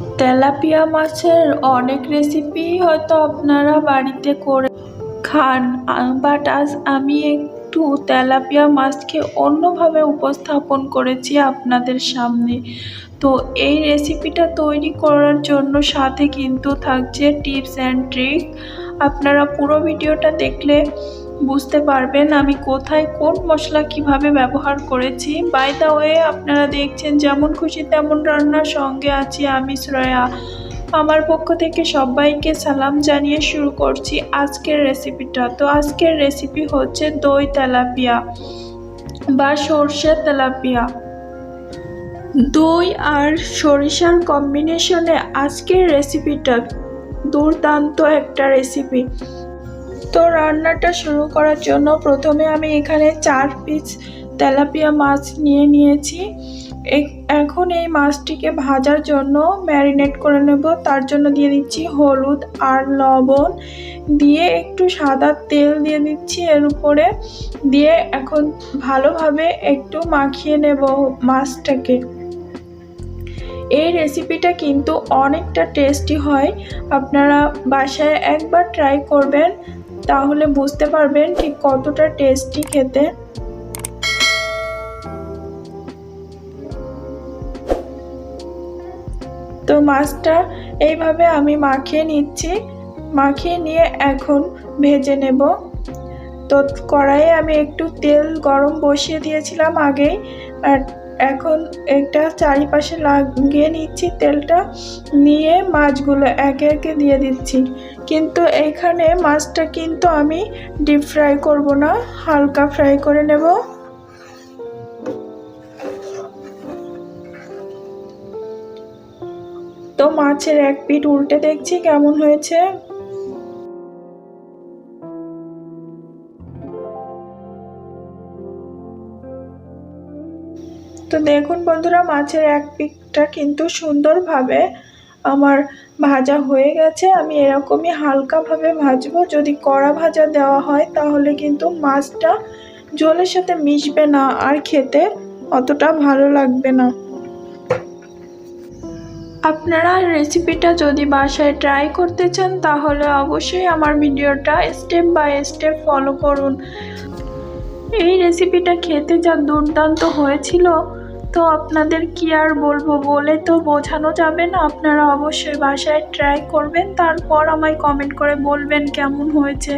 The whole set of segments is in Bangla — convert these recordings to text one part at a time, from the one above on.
তেলাপিয়া মাছের অনেক রেসিপি হয়তো আপনারা বাড়িতে করে খান বাট আজ আমি একটু তেলাপিয়া মাছকে অন্যভাবে উপস্থাপন করেছি আপনাদের সামনে। তো এই রেসিপিটা তৈরি করার জন্য সাথে কিন্তু থাকছে টিপস অ্যান্ড ট্রিক আপনারা পুরো ভিডিওটা দেখলে বুঝতে পারবেন আমি কোথায় কোন মশলা কীভাবে ব্যবহার করেছি। বাই দা ওয়ে আপনারা দেখছেন যেমন খুশি তেমন রান্নার সঙ্গে আছি আমি শ্রেয়া। আমার পক্ষ থেকে সবাইকে সালাম জানিয়ে শুরু করছি আজকের রেসিপিটা। তো আজকের রেসিপি হচ্ছে দই তেলাপিয়া বা সর্ষে তেলাপিয়া। দই আর সরিষার কম্বিনেশনে আজকের রেসিপিটা দুর্দান্ত একটা রেসিপি। তো রান্নাটা শুরু করার জন্য প্রথমে আমি এখানে চার পিস তেলাপিয়া মাছ নিয়ে নিয়েছি। এখন এই মাছটিকে ভাজার জন্য ম্যারিনেট করে নেব। তার জন্য দিয়ে দিচ্ছি হলুদ আর লবণ। দিয়ে একটু সাদা তেল দিয়ে দিচ্ছি এর উপরে। দিয়ে এখন ভালোভাবে একটু মাখিয়ে নেব মাছটাকে। এই রেসিপিটা কিন্তু অনেকটা টেস্টি হয়। আপনারা বাসায় একবার ট্রাই করবেন। তাহলে বুঝতে পারবেন ঠিক কতটা টেস্টি খেতে। তো মাছটা এইভাবে আমি মাখিয়ে নিচ্ছি। মাখিয়ে নিয়ে এখন ভেজে নেব। তো কড়াইয়ে আমি একটু তেল গরম বসিয়ে দিয়েছিলাম আগেই। আর এখন একটা চারিপাশে লাগিয়ে নিচ্ছি তেলটা, নিয়ে মাছগুলো একে একে দিয়ে দিচ্ছি। কিন্তু এখানে মাছটা কিন্তু আমি ডিপ ফ্রাই করব না, হালকা ফ্রাই করে নেব। তো মাছের এক পিঠ উল্টে দেখছি কেমন হয়েছে। তো দেখুন বন্ধুরা, মাছের এক পিকটা কিন্তু সুন্দরভাবে আমার ভাজা হয়ে গেছে। আমি এরকমই হালকাভাবে ভাজবো। যদি কড়া ভাজা দেওয়া হয়, তাহলে কিন্তু মাছটা জলের সাথে মিশবে না আর খেতে অতটা ভালো লাগবে না। আপনারা রেসিপিটা যদি বাসায় ট্রাই করতে চান, তাহলে অবশ্যই আমার ভিডিওটা স্টেপ বাই স্টেপ ফলো করুন। এই রেসিপিটা খেতে যা দুর্দান্ত হয়েছিল তো আপনাদের কি আর বলব? বলে তো বোঝানো যাবে না। আপনারা অবশ্যই বাসায় ট্রাই করবেন, তারপর আমায় কমেন্ট করে বলবেন কেমন হয়েছে।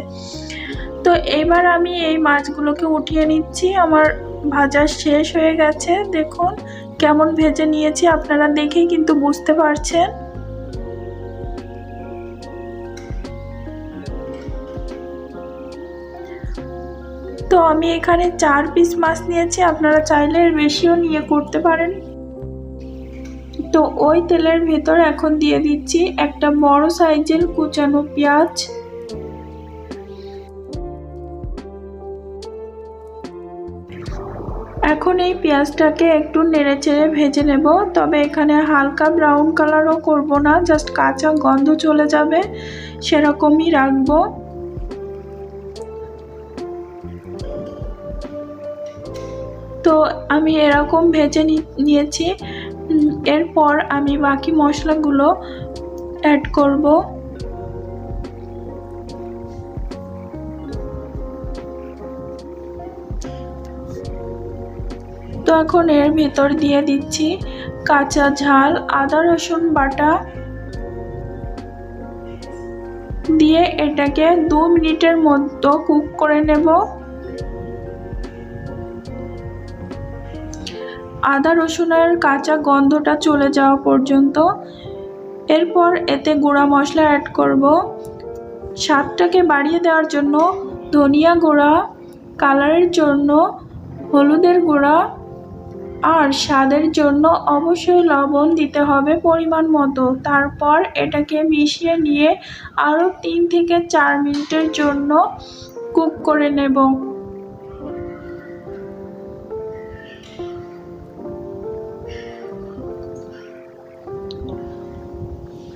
তো এবার আমি এই মাছগুলোকে উঠিয়ে নিচ্ছি। আমার ভাজা শেষ হয়ে গেছে। দেখুন, কেমন ভেজে নিয়েছি। আপনারা দেখেই কিন্তু বুঝতে পারছেন। তো আমি এখানে চার পিস মাছ নিয়েছি, আপনারা চাইলে বেশিও নিয়ে করতে পারেন। তো ওই তেলের ভেতর এখন দিয়ে দিচ্ছি একটা বড় সাইজের কুচানো পেঁয়াজ। এখন এই পেঁয়াজটাকে একটু নেড়ে চেড়ে ভেজে নেব, তবে এখানে হালকা ব্রাউন কালারও করব না জাস্ট কাঁচা গন্ধ চলে যাবে, সেরকমই রাখব। তো আমি এরকম ভেজে নিয়েছি। এরপর আমি বাকি মশলাগুলো অ্যাড করব। তো এখন এর ভেতর দিয়ে দিচ্ছি কাঁচা ঝাল, আদা, রসুন বাটা। দিয়ে এটাকে দু মিনিটের মতো কুক করে নেব। আদা রসুনের কাঁচা গন্ধটা চলে যাওয়া পর্যন্ত। এরপর এতে গুঁড়া মশলা অ্যাড করব। স্বাদটাকে বাড়িয়ে দেওয়ার জন্য ধনিয়া গুঁড়া, কালারের জন্য হলুদের গুঁড়া আর স্বাদের জন্য অবশ্যই লবণ দিতে হবে পরিমাণ মতো। তারপর এটাকে মিশিয়ে নিয়ে আরও তিন থেকে চার মিনিটের জন্য কুক করে নেব।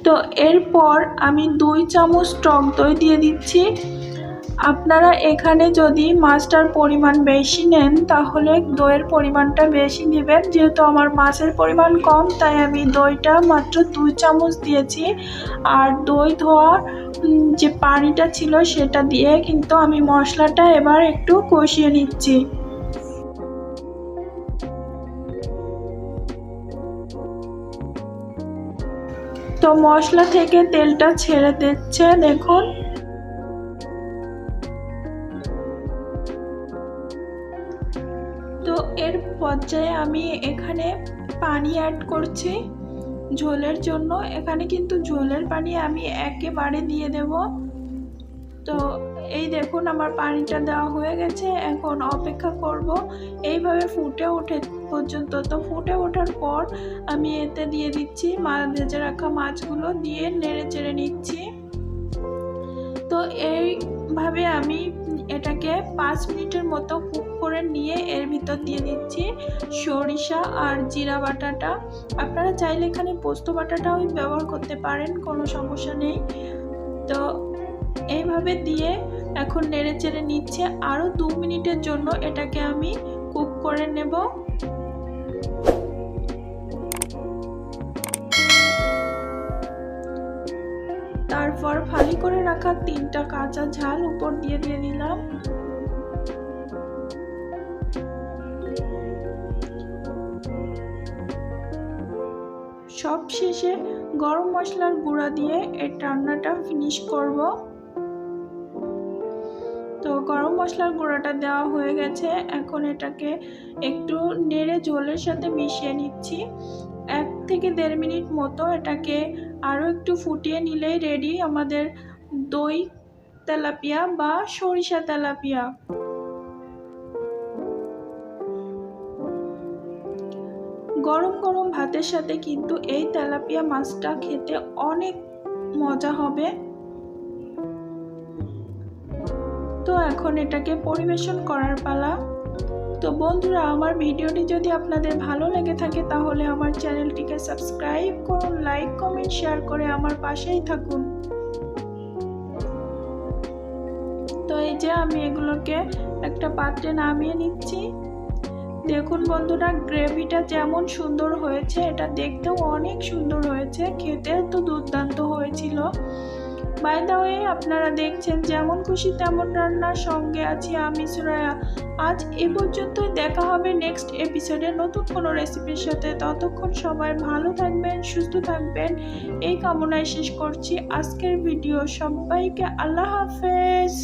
তো এরপর আমি দুই চামচ টক দই দিয়ে দিচ্ছি। আপনারা এখানে যদি মাছটার পরিমাণ বেশি নেন, তাহলে দইয়ের পরিমাণটা বেশি দিবেন যেহেতু আমার মাছের পরিমাণ কম, তাই আমি দইটা মাত্র দুই চামচ দিয়েছি। আর দই ধোয়ার যে পানিটা ছিল সেটা দিয়ে কিন্তু আমি মশলাটা এবার একটু কষিয়ে নিচ্ছি। তো মশলা থেকে তেলটা ছেড়ে দিচ্ছে, দেখুন। তো এর পর্যায়ে আমি এখানে পানি অ্যাড করছি ঝোলের জন্য। এখানে কিন্তু ঝোলের পানি আমি একেবারে দিয়ে দেব। তো এই দেখুন আমার পানিটা দেওয়া হয়ে গেছে, এখন অপেক্ষা করব। এইভাবে ফুটে ওঠে পর্যন্ত, তো ফুটে ওঠার পর আমি এতে দিয়ে দিচ্ছি মাছ ভেজে রাখা মাছগুলো দিয়ে নেড়ে চেড়ে নিচ্ছি। তো এইভাবে আমি এটাকে পাঁচ মিনিটের মতো কুক করে নিয়ে এর ভিতর দিয়ে দিচ্ছি সরিষা আর জিরা বাটাটা। আপনারা চাইলে এখানে পোস্ত বাটাটাও ব্যবহার করতে পারেন, কোনো সমস্যা নেই। তো এইভাবে দিয়ে এখন নেড়ে চেড়ে নিচ্ছে। আরও দু মিনিটের জন্য এটাকে আমি কুক করে নেব। তারপর ফালি করে রাখা তিনটা কাঁচা ঝাল উপর দিয়ে দিয়ে দিলাম। সব শেষে গরম মশলার গুঁড়া দিয়ে এর রান্নাটা ফিনিশ করব। মশলার গুঁড়াটা দেওয়া হয়ে গেছে। এখন এটাকে একটু নেড়ে জলের সাথে মিশিয়ে নিচ্ছি। এক থেকে দেড় মিনিট মতো এটাকে আরও একটু ফুটিয়ে নিলেই রেডি আমাদের দই তেলাপিয়া বা সরিষা তেলাপিয়া। গরম গরম ভাতের সাথে কিন্তু এই তেলাপিয়া মাছটা খেতে অনেক মজা হবে। তো এখন এটাকে পরিবেশন করার পালা। তো বন্ধুরা, আমার ভিডিওটি যদি আপনাদের ভালো লেগে থাকে, তাহলে আমার চ্যানেলটিকে সাবস্ক্রাইব করুন, লাইক, কমেন্ট, শেয়ার করে আমার পাশেই থাকুন। তো এই যে আমি এগুলোকে একটা পাত্রে নামিয়ে নিচ্ছি। দেখুন বন্ধুরা, গ্রেভিটা যেমন সুন্দর হয়েছে, এটা দেখতেও অনেক সুন্দর হয়েছে। খেতেও তো দুর্দান্ত হয়েছিল। বাই দা ওয়ে আপনারা দেখছেন যেমন খুশি তেমন রান্নার সঙ্গে আছি আমি সুরায়া আজ এ পর্যন্তই দেখা হবে নেক্সট এপিসোডে নতুন কোনো রেসিপির সাথে। ততক্ষণ সবাই ভালো থাকবেন, সুস্থ থাকবেন। এই কামনায় শেষ করছি আজকের ভিডিও সবাইকে আল্লাহ হাফেজ।